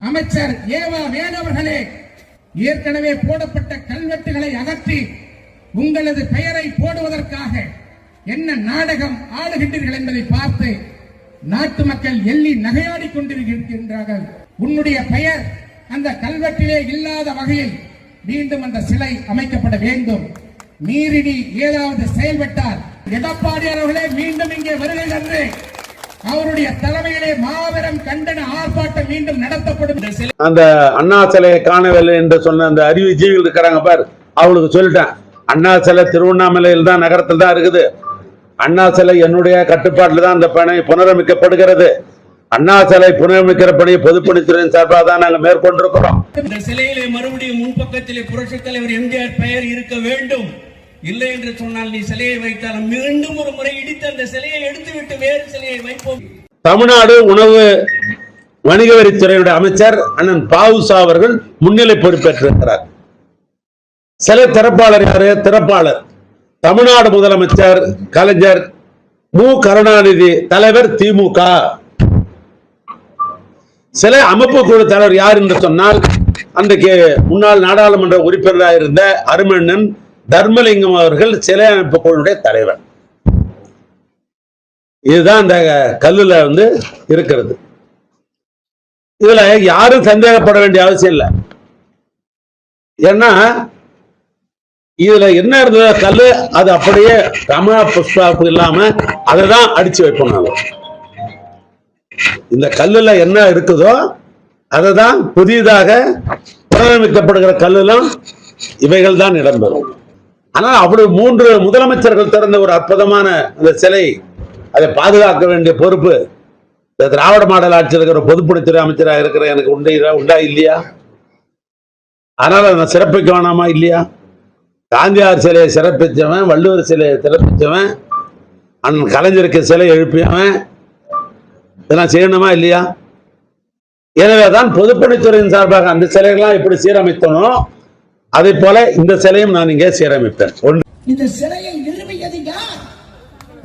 அமைச்சர் ஏவா வேணவர்களே ஏற்கனவே போடப்பட்ட கல்வெட்டுகளை அகற்றி உங்களது பெயரை போடுவதற்காக என்ன நாடகம் ஆடுகின்றீர்கள் என்பதை பார்த்து நாட்டு மக்கள் எள்ளி நகையாடிக் கொண்டிருக்கின்றார்கள். உன்னுடைய பெயர் அந்த கல்வெட்டிலே இல்லாத வகையில் மீண்டும் அந்த சிலை அமைக்கப்பட வேண்டும். நீரிடி ஏதாவது செயல்பட்டால் எடப்பாடி அவர்களே மீண்டும் இங்கே வருகிறேன் என்று அவருடைய தலைமையிலே மாபெரும் கண்டன ஆர்ப்பாட்டம் மீண்டும் நடத்தப்படும். அந்த அண்ணா சிலையை காணவில்லை என்று சொன்ன அந்த அறிவு ஜீவிகள் இருக்கிறாங்க பார். அவளுக்கு சொல்லிட்டேன். அண்ணா சிலை திருவண்ணாமலையில் தான் நகரத்தில் தான் இருக்குது. அண்ணா சிலை என்னுடைய கட்டுப்பாட்டில் தான் அந்த பணி புனரமைக்கப்படுகிறது. அண்ணா சிலை புனரமைக்கிற பணி பொதுப்பணித்துறையின் சார்பாக தான் நாங்கள் மேற்கொண்டிருக்கிறோம். இந்த சிலையிலே மறுபடியும் முன்பக்கத்திலே புரட்சித் தலைவர் எம்ஜிஆர் பெயர் இருக்க வேண்டும். இல்லை என்று சொன்னால் நீ சிலையை வைத்தால் மீண்டும் ஒரு முறை இடித்து அந்த சிலையை எடுத்துவிட்டு வேறு சிலையை வைப்போம். தமிழ்நாடு உணவு வணிக வரித்துறையுடைய அமைச்சர் அண்ணன் பாவுசா அவர்கள் முன்னிலை பொறுப்பேற்றிருக்கிறார். சிலை திறப்பாளர் யாரு? திறப்பாளர். தமிழ்நாடு முதலமைச்சர் கலைஞர் மு. கருணாநிதி தலைவர் திமுக. சில அமைப்பு குழு தலைவர் யார் என்று சொன்னால் அன்றைக்கு முன்னாள் நாடாளுமன்ற உறுப்பினராக இருந்த அருமண்ணன் தர்மலிங்கம் அவர்கள் சிலை அமைப்பு குழுடைய தலைவர். இதுதான் இந்த கல்லுல வந்து இருக்கிறது. இதுல யாரும் சந்தேகப்பட வேண்டிய அவசியம் இல்லை. ஏன்னா இதுல என்ன இருந்தது கல்லு அது அப்படியே ரமணா புஷ்பாப்பு இல்லாம அதை தான் அடிச்சு வைப்போம் நாங்க. இந்த கல்லுல என்ன இருக்குதோ அதை தான் புதிதாக புனரமைக்கப்படுகிற கல்லுலாம் இவைகள் தான் இடம்பெறும் ஆனால் அப்படி மூன்று முதலமைச்சர்கள் திறந்த ஒரு அற்புதமான அந்த சிலை அதை பாதுகாக்க வேண்டிய பொறுப்பு இந்த திராவிட மாடல் ஆட்சியில் இருக்கிற பொதுப்பணித்துறை அமைச்சராக இருக்கிற எனக்கு உண்டா உண்டா இல்லையா? அதனால அதை நான் சிறப்பிக்க வேணாமா இல்லையா? காந்தியார் சிலையை சிறப்பித்தவன் வள்ளுவர் சிலையை சிறப்பித்தவன் அண்ணன் கலைஞருக்கு சிலை எழுப்பியவன். இதெல்லாம் செய்யணுமா இல்லையா? எனவே தான் பொதுப்பணித்துறையின் சார்பாக அந்த சிலைகள்லாம் எப்படி சீரமைத்தனோ அதே போல இந்த சிலையும் நான் இங்கே சீரமைப்பேன். ஒன்று இந்த சிலையை நிறுவியது யார்?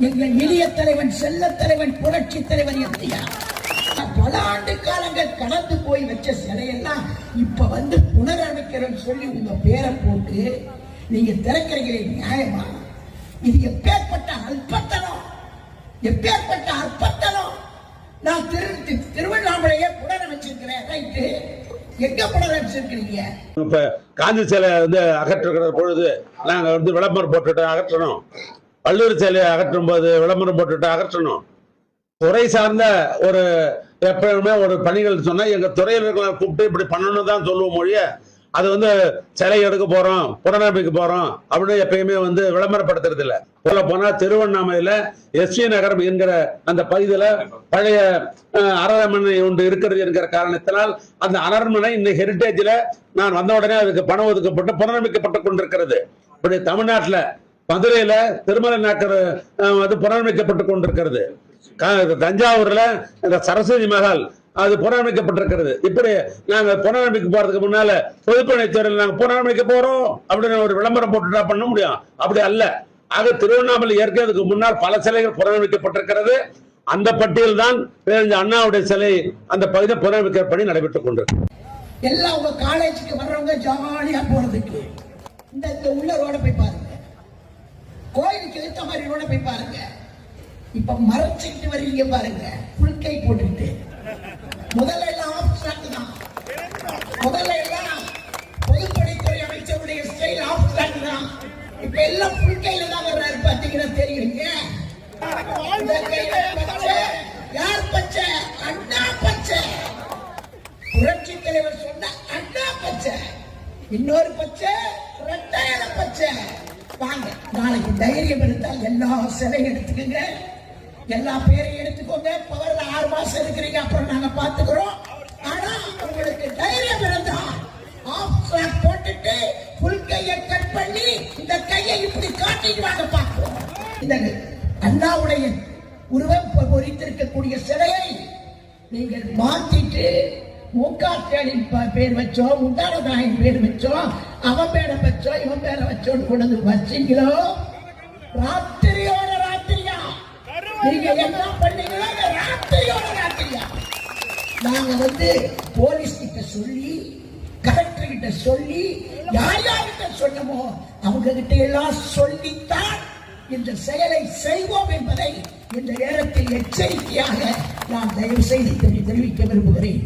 எங்கள் இளைய தலைவன் செல்ல தலைவன் புரட்சி தலைவர் எம்ஜிஆர் பல ஆண்டு காலங்கள் கடந்து போய் வச்ச சிலையெல்லாம் இப்ப வந்து புனரமைக்கிறோம் சொல்லி உங்க பேரை போட்டு நீங்க திறக்கிறீங்களே நியாயமா? இது எப்பேற்பட்ட அற்பத்தனம் எப்பேற்பட்ட அற்பத்தனம்? நான் திரு திருவண்ணாமலையே புனரமைச்சிருக்கிறேன். ரைட்டு. எங்க புனரமைச்சிருக்கிறீங்க இப்ப காந்தி சிலை வந்து அகற்றுகிற பொழுது நாங்க வந்து விளம்பரம் போட்டுட்டு அகற்றணும். வள்ளுவர் சிலையை அகற்றும் போது விளம்பரம் போட்டுட்டு அகற்றணும். துறை சார்ந்த ஒரு எப்பவுமே ஒரு பணிகள் சொன்னா எங்க துறையில் இருக்கிற கூப்பிட்டு இப்படி பண்ணணும் தான் சொல்லுவோம் மொழிய. அது வந்து சிலை எடுக்க போறோம் புனரமைக்க போறோம் அப்படின்னு எப்பயுமே வந்து விளம்பரப்படுத்துறது இல்ல போல போனா திருவண்ணாமலையில எஸ்வி நகரம் என்கிற அந்த பகுதியில பழைய அரண்மனை ஒன்று இருக்கிறது என்கிற காரணத்தினால் அந்த அரண்மனை இந்த ஹெரிட்டேஜ்ல நான் வந்த உடனே அதுக்கு பணம் ஒதுக்கப்பட்டு புனரமைக்கப்பட்டு கொண்டிருக்கிறது. இப்படி தமிழ்நாட்டுல மதுரையில திருமலை நாக்கர் அஹ், வந்து புனரமைக்கப்பட்டு கொண்டிருக்கிறது. க- தஞ்சாவூர்ல இந்த சரஸ்வதி மகால் அது புனரமைக்கப்பட்டிருக்கிறது. இப்படி நாங்க புனரமைக்க போறதுக்கு முன்னால பொதுப்பணித்துறையில் நாங்க புனரமைக்க போறோம் அப்படின்னு ஒரு விளம்பரம் போட்டுட்டா பண்ண முடியும். அப்படி அல்ல. ஆக திருவண்ணாமலை ஏற்கிறதுக்கு முன்னால் பல சிலைகள் புனரமைக்கப்பட்டிருக்கிறது. அந்த பட்டியல் தான் பேரறிஞர் அண்ணாவுடைய சிலை அந்த பகுதியை புனரமைக்கிற பணி நடைபெற்றுக் கொண்டிருக்கு. எல்லாம் உங்க காலேஜுக்கு வர்றவங்க ஜாலியா போறதுக்கு. இந்த இந்த உள்ள ரோட போய் பாருங்க. கோயிலுக்கு ஏத்த மாதிரி ரோட போய் பாருங்க. இப்ப மறைச்சிட்டு வர்றீங்க பாருங்க. புல்கை போட்டு இப்ப எல்லாம் புல்கையில தான் வர்றாரு. பாத்தீங்கன்னா தெரியுங்க பச்சை? யார் பச்சை? அண்ணா பச்சை. புரட்சி தலைவர் சொன்ன அண்ணா பச்சை. இன்னொரு பச்சை ரெட்டாயிர பச்சை. வாங்க நாளைக்கு தைரியம் இருந்தால் எல்லா சிலையும் எடுத்துக்கோங்க. எல்லா பேரையும் எடுத்துக்கோங்க. பவர்ல ஆறு மாசம் இருக்கிறீங்க அப்புறம் நாங்க பாத்துக்கிறோம் ஆனா உங்களுக்கு தைரியம் இருந்தா ஆஃப் போட்டுட்டு பண்ணி இந்த கையை இப்படி காட்டிட்டு வாங்க பார்ப்போம். இந்த அண்ணாவுடைய உருவம் பொறித்திருக்கக்கூடிய சிலையை நீங்கள் மாத்திட்டு முக ஸ்டாலின் பேர் வச்சோம் முந்தானதாயின் பேர் வச்சோம் அவன் பேரை வச்சோம் இவன் பேரை வச்சோம் கொண்டு வந்து வச்சீங்களோ? ராத்திரியோட ராத்திரியா? நீங்க என்ன பண்ணீங்களோ? ராத்திரியோட ராத்திரியா? நாங்க வந்து போலீஸ் சொல்லி கலெக்டர் கிட்ட சொல்லி யார் யார்கிட்ட சொன்னமோ அவங்க கிட்ட எல்லாம் சொல்லித்தான் இந்த செயலை செய்வோம் என்பதை இந்த நேரத்தில் எச்சரிக்கையாக நான் தயவு செய்து தெரிவிக்க விரும்புகிறேன்.